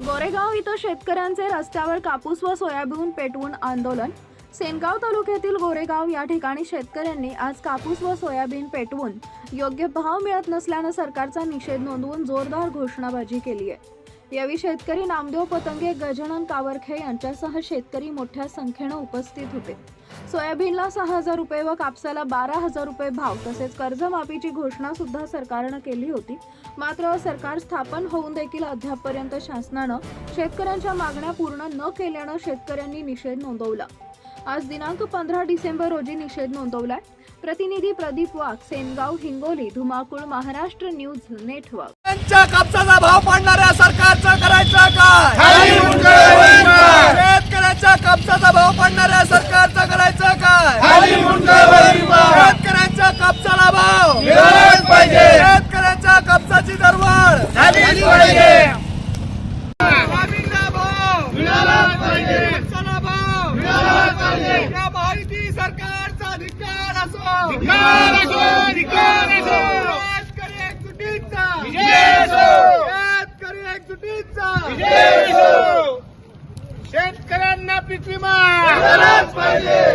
गोरेगाव इथं शेतकऱ्यांचे रस्त्यावर कापूस व सोयाबीन पेटवून आंदोलन. सेनगाव तालुक्यातील गोरेगाव या ठिकाणी शेतकऱ्यांनी आज कापूस व सोयाबीन पेटवून योग्य भाव मिळत नसल्यानं सरकारचा निषेध नोंदवून जोरदार घोषणाबाजी केली आहे यावेळी शेतकरी नामदेव पतंगे गजानन कावरखे यांच्यासह शेतकरी मोठ्या संख्येनं उपस्थित होते. सोयाबीनला सहा हजार रुपये व कापसाला बारा हजार रुपये भाव तसेच कर्जमाफीची घोषणा सुद्धा सरकारनं केली होती. मात्र सरकार स्थापन होऊन देखील अद्यापपर्यंत शासनानं शेतकऱ्यांच्या मागण्या पूर्ण न केल्यानं शेतकऱ्यांनी निषेध नोंदवला. आज दिनांक पंधरा डिसेंबर रोजी निषेध नोंदवलाय. प्रतिनिधी प्रदीप वाघ सेनगाव हिंगोली धुमाकूळ महाराष्ट्र न्यूज नेटवर्क. कापसाचा भाव पाडणाऱ्या सरकारचं शेतकऱ्यांना पीक विमा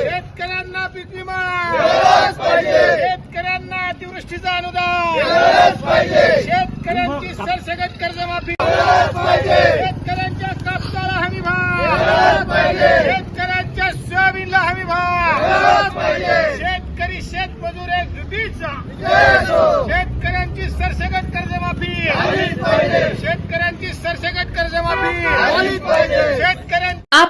शेतकऱ्यांना पीक विमा पाहिजे. शेतकऱ्यांना अतिवृष्टीचा अनुदान पाहिजे. शेतकऱ्यांची सरसकट कर्जमाफी मिळालाच पाहिजे. शेतकऱ्यांच्या कापसाला हमी भाव मिळालाच पाहिजे. शेतकऱ्यांच्या सोयाबीनला हमी भाव मिळालाच पाहिजे. शेतकरी शेतमजूर एक जुटीचा विजय असो. शेतकऱ्यांची सरसकट कर्जमाफी झालीच पाहिजे. शेतकऱ्यांची सरसकट कर्जमाफी झालीच पाहिजे. शेतकऱ्यांची